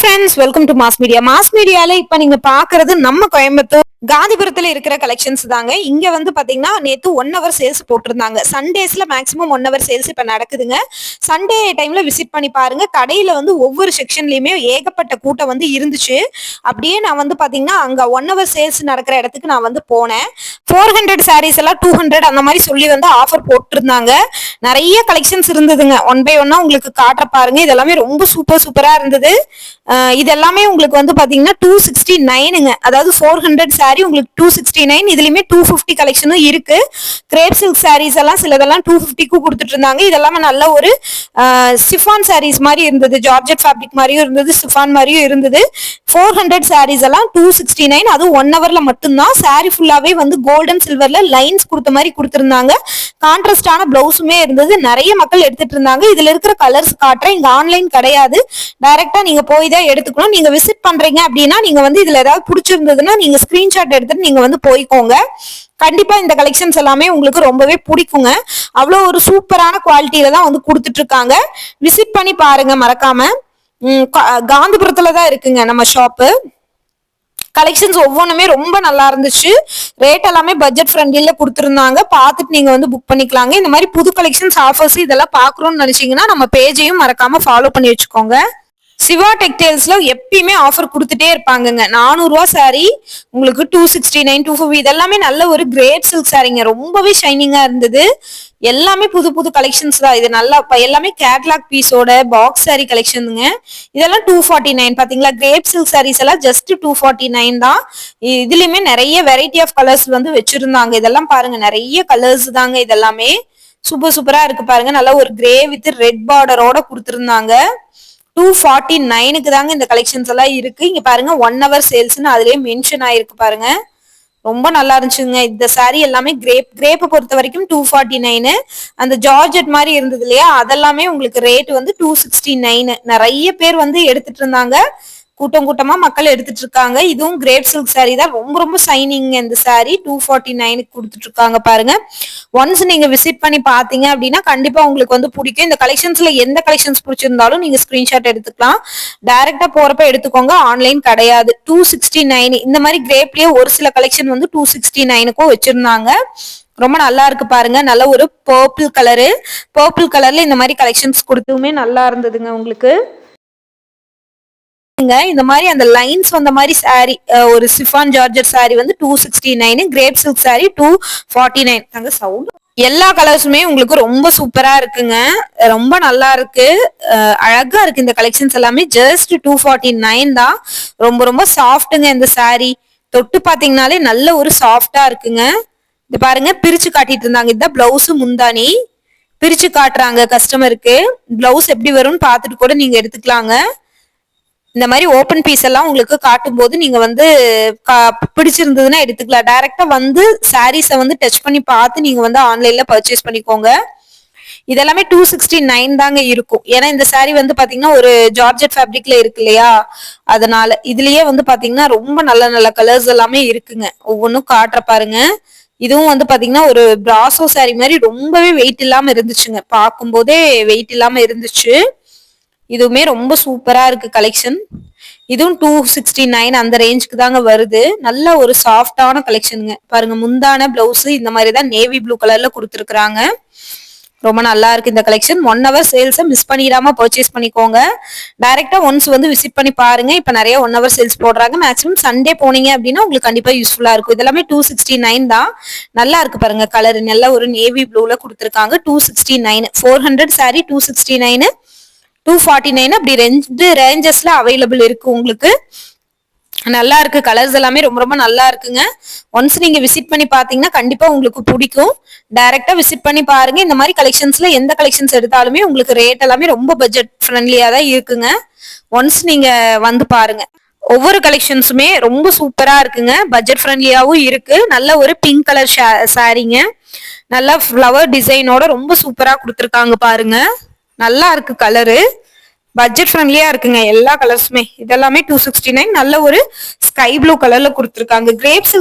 Friends welcome to mass media mass மீடியால இப்ப நீங்க பாக்குறது நம்ம கோயம்புத்தூர் காந்திபுரத்துல இருக்கிற கலெக்ஷன்ஸ் தாங்க. இங்க வந்து பாத்தீங்கன்னா நேத்து ஒன் ஹவர் சேல்ஸ் போட்டிருந்தாங்க. சண்டேஸ்ல மேக்ஸிமம் ஒன் ஹவர் சேல்ஸ் இப்ப நடக்குதுங்க. சண்டே டைம்ல விசிட் பண்ணி பாருங்க. கடையில வந்து ஒவ்வொரு செக்ஷன்லயுமே ஏகப்பட்ட கூட்டம் வந்து இருந்துச்சு. அப்படியே நான் வந்து பாத்தீங்கன்னா அங்க ஒன் ஹவர் சேல்ஸ் நடக்கிற இடத்துக்கு நான் வந்து போனேன். ஃபோர் ஹண்ட்ரட் சாரீஸ் எல்லாம் டூ ஹண்ட்ரட் அந்த மாதிரி சொல்லி வந்து ஆஃபர் போட்டிருந்தாங்க. நிறைய கலெக்ஷன்ஸ் இருந்ததுங்க. ஒன் பை ஒன்னா உங்களுக்கு காட்டுற பாருங்க. இதெல்லாமே ரொம்ப சூப்பர் சூப்பரா இருந்தது. இதெல்லாமே இது எல்லாமே உங்களுக்கு வந்து பாத்தீங்கன்னா டூ சிக்ஸ்டி நைனுங்க அதாவது ஃபோர் ஹண்ட்ரட் சாரி உங்களுக்கு டூ சிக்ஸ்டி நைன் இதுலயுமே டூ ஃபிஃப்டி கலெக்ஷனும் இருக்கு. கிரேப் சில்க் சாரீஸ் எல்லாம் சிலதெல்லாம் டூ ஃபிஃப்டிக்கு கொடுத்துட்டு இருந்தாங்க இதெல்லாமே நல்ல ஒரு சிஃபான் சாரீஸ் மாதிரி இருந்தது. ஜார்ஜெட் ஃபேப்ரிக் மாதிரியும் இருந்தது சிஃபான் மாதிரியும் இருந்தது. ஃபோர் ஹண்ட்ரட் சாரீஸ் எல்லாம் டூ சிக்ஸ்டி நைன் அதுவும் ஒன் ஹவர்ல மட்டும்தான். சாரி ஃபுல்லாவே வந்து கோல்டன் சில்வர்ல லைன்ஸ் கொடுத்த மாதிரி கொடுத்துருந்தாங்க. கான்ட்ராஸ்டான பிளவுஸுமே இருந்தது. நிறைய மக்கள் எடுத்துட்டு இருந்தாங்க இதுல இருக்கிற கலர்ஸ் காட்டுறேன். இங்க ஆன்லைன் கிடையாது. டைரக்டா நீங்க போய் தான் எடுத்துக்கணும். நீங்க விசிட் பண்றீங்க அப்படின்னா நீங்க வந்து இதுல ஏதாவது பிடிச்சிருந்ததுன்னா நீங்க ஸ்கிரீன்ஷாட் எடுத்துட்டு நீங்க வந்து போய்க்கோங்க. கண்டிப்பா இந்த கலெக்ஷன்ஸ் எல்லாமே உங்களுக்கு ரொம்பவே பிடிக்குங்க. அவ்வளோ ஒரு சூப்பரான குவாலிட்டியில தான் வந்து கொடுத்துட்டு இருக்காங்க விசிட் பண்ணி பாருங்க மறக்காம. கா- காந்திபுரத்துல தான் இருக்குங்க நம்ம ஷாப்பு கலெக்ஷன்ஸ் ஒவ்வொன்றுமே ரொம்ப நல்லா இருந்துச்சு. ரேட் எல்லாமே பட்ஜெட் ஃப்ரெண்ட்லியில் கொடுத்துருந்தாங்க. பார்த்துட்டு நீங்கள் வந்து புக் பண்ணிக்கலாங்க. இந்த மாதிரி புது கலெக்ஷன்ஸ் ஆஃபர்ஸ் இதெல்லாம் பார்க்குறோன்னு நினச்சிங்கன்னா நம்ம பேஜையும் மறக்காமல் ஃபாலோ பண்ணி வச்சுக்கோங்க. சிவா டெக்டைல்ஸ்ல எப்பயுமே ஆஃபர் கொடுத்துட்டே இருப்பாங்கங்க. நானூறுரூவா சாரீ உங்களுக்கு two sixty nine two fifty இதெல்லாமே நல்ல ஒரு கிரேட் சில்க் சாரீங்க ரொம்பவே ஷைனிங்கா இருந்தது. எல்லாமே புது புது கலெக்ஷன்ஸ் தான். இது நல்லா எல்லாமே கேட்லாக் பீஸோட பாக்ஸ் saree கலெக்ஷனுங்க இதெல்லாம் டூ ஃபார்ட்டி நைன் பாத்தீங்களா? கிரேப் சில்க் சாரீஸ் எல்லாம் ஜஸ்ட் டூ ஃபார்ட்டி நைன் தான். இதுலயுமே நிறைய வெரைட்டி ஆஃப் கலர்ஸ் வந்து வச்சிருந்தாங்க. இதெல்லாம் பாருங்க நிறைய கலர்ஸ் தாங்க இதெல்லாமே. சூப்பர் சூப்பரா இருக்கு பாருங்க. நல்லா ஒரு கிரே வித் ரெட் பார்டரோட கொடுத்துருந்தாங்க. டூ ஃபார்ட்டி நைனுக்கு தாங்க இந்த கலெக்ஷன்ஸ் எல்லாம் இருக்கு. இங்க பாருங்க ஒன் ஹவர் சேல்ஸ்னு அதுலயே மென்ஷன் ஆயிருக்கு பாருங்க. ரொம்ப நல்லா இருந்துச்சுங்க. இந்த சாரீ எல்லாமே கிரேப் கிரேப்பை பொறுத்த வரைக்கும் டூ ஃபார்ட்டி நைனு அந்த ஜார்ஜெட் மாதிரி இருந்தது இல்லையா? அதெல்லாமே உங்களுக்கு ரேட் வந்து டூ சிக்ஸ்டி நைனு நிறைய பேர் வந்து எடுத்துட்டு இருந்தாங்க. கூட்டம் கூட்டமா மக்கள் எடுத்துட்டு இருக்காங்க. இதுவும் கிரேப் சில்க் saree தான். ரொம்ப ரொம்ப சைனிங் இந்த saree. டூ ஃபார்ட்டி நைனுக்கு கொடுத்துட்டு இருக்காங்க பாருங்க. ஒன்ஸ் நீங்க விசிட் பண்ணி பாத்தீங்க அப்படின்னா கண்டிப்பா உங்களுக்கு வந்து பிடிக்கும். இந்த கலெக்ஷன்ஸ்ல எந்த கலெக்ஷன்ஸ் பிடிச்சிருந்தாலும் நீங்க ஸ்கிரீன்ஷாட் எடுத்துக்கலாம். டைரக்டா போறப்ப எடுத்துக்கோங்க. ஆன்லைன் கிடையாது. டூ சிக்ஸ்டி நைன் இந்த மாதிரி கிரேப்லயே ஒரு சில கலெக்ஷன் வந்து டூ சிக்ஸ்டி நைனுக்கும் வச்சிருந்தாங்க. ரொம்ப நல்லா இருக்கு பாருங்க. நல்ல ஒரு பர்பிள் கலரு பர்பிள் கலர்ல இந்த மாதிரி கலெக்ஷன்ஸ் கொடுத்துமே நல்லா இருந்ததுங்க உங்களுக்கு. இந்த மாதிரி அந்த லைன்ஸ் வந்த மாதிரி சாரி ஒரு சிஃபான் ஜார்ஜர் சாரி வந்து two sixty nine crepe silk sari two forty nine அங்க சவுண்ட் எல்லா கலர்ஸுமே உங்களுக்கு ரொம்ப சூப்பரா இருக்குங்க. ரொம்ப நல்லா இருக்கு. அழகா இருக்கு இந்த கலெக்ஷன்ஸ் எல்லாமே. ஜஸ்ட் டூ ஃபார்ட்டி நைன் தான். ரொம்ப ரொம்ப சாஃப்ட்டுங்க இந்த சாரி தொட்டு பாத்தீங்கனாலே நல்ல ஒரு சாஃப்டா இருக்குங்க. இது பாருங்க பிரிச்சு காட்டிட்டு இருந்தாங்க. இதுதான் பிளவுஸ் முந்தானி. பிரிச்சு காட்டுறாங்க கஸ்டமருக்கு பிளவுஸ் எப்படி வரும்னு பார்த்துட்டு கூட நீங்க எடுத்துக்கலாங்க. இந்த மாதிரி ஓப்பன் பீஸ் எல்லாம் உங்களுக்கு காட்டும் போது நீங்க வந்து கா- பிடிச்சிருந்ததுன்னா எடுத்துக்கலாம். டைரக்டா வந்து சாரீஸை வந்து டச் பண்ணி பார்த்து நீங்க வந்து ஆன்லைன்ல பர்ச்சேஸ் பண்ணிக்கோங்க. இதெல்லாமே டூ சிக்ஸ்டி நைன் தாங்க இருக்கும். ஏன்னா இந்த saree வந்து பாத்தீங்கன்னா ஒரு ஜார்ஜெட் ஃபேப்ரிக்ல இருக்கு இல்லையா? அதனால இதுலயே வந்து பாத்தீங்கன்னா ரொம்ப நல்ல நல்ல கலர்ஸ் எல்லாமே இருக்குங்க. ஒவ்வொன்றும் காட்டுற பாருங்க. இதுவும் வந்து பாத்தீங்கன்னா ஒரு பிராசோ saree மாதிரி ரொம்பவே வெயிட் இல்லாம இருந்துச்சுங்க. பார்க்கும்போதே வெயிட் இல்லாம இருந்துச்சு. இதுவுமே ரொம்ப சூப்பரா இருக்கு கலெக்ஷன் இதுவும் டூ சிக்ஸ்டி நைன் அந்த ரேஞ்சுக்கு தாங்க வருது. நல்ல ஒரு சாஃப்டான கலெக்ஷனுங்க பாருங்க முந்தான பிளவுஸ் இந்த மாதிரி தான் நேவி ப்ளூ கலர்ல கொடுத்துருக்குறாங்க. ரொம்ப நல்லா இருக்கு இந்த கலெக்ஷன் ஒன் ஹவர் சேல்ஸை மிஸ் பண்ணிடாம பர்ச்சேஸ் பண்ணிக்கோங்க. டைரக்டா ஒன்ஸ் வந்து விசிட் பண்ணி பாருங்க. இப்ப நிறைய ஒன் ஹவர் சேல்ஸ் போடுறாங்க. மேக்ஸிமம் சண்டே போனீங்க அப்படின்னா உங்களுக்கு கண்டிப்பா யூஸ்ஃபுல்லா இருக்கும். இதெல்லாமே டூ சிக்ஸ்டி நைன் தான். நல்லா இருக்கு பாருங்க கலர் நல்ல ஒரு நேவி ப்ளூல கொடுத்துருக்காங்க. Two sixty nine four hundred sari two sixty nine two forty nine அப்படி ரெண்டு ரேஞ்சஸ்ல அவைலபிள் இருக்கு உங்களுக்கு. நல்லா இருக்கு கலர்ஸ் எல்லாமே ரொம்ப ரொம்ப நல்லா இருக்குங்க. ஒன்ஸ் நீங்க விசிட் பண்ணி பாத்தீங்கன்னா கண்டிப்பா உங்களுக்கு பிடிக்கும். டைரக்டா விசிட் பண்ணி பாருங்க. இந்த மாதிரி கலெக்ஷன்ஸ்ல எந்த கலெக்ஷன்ஸ் எடுத்தாலுமே உங்களுக்கு ரேட் எல்லாமே ரொம்ப பட்ஜெட் ஃப்ரெண்ட்லியா தான் இருக்குங்க. ஒன்ஸ் நீங்க வந்து பாருங்க. ஒவ்வொரு கலெக்ஷன்ஸுமே ரொம்ப சூப்பரா இருக்குங்க. பட்ஜெட் ஃப்ரெண்ட்லியாவும் இருக்கு. நல்ல ஒரு பிங்க் கலர் சாரீங்க நல்லா ஃப்ளவர் டிசைனோட ரொம்ப சூப்பரா கொடுத்துருக்காங்க பாருங்க. நல்லா இருக்கு கலரு பட்ஜெட் ஃப்ரெண்ட்லியா இருக்குங்க எல்லா கலர்ஸுமே இதெல்லாமே டூ சிக்ஸ்டி நைன் நல்ல ஒரு ஸ்கை ப்ளூ கலர்ல கொடுத்துருக்காங்க. கிரேப்ஸ்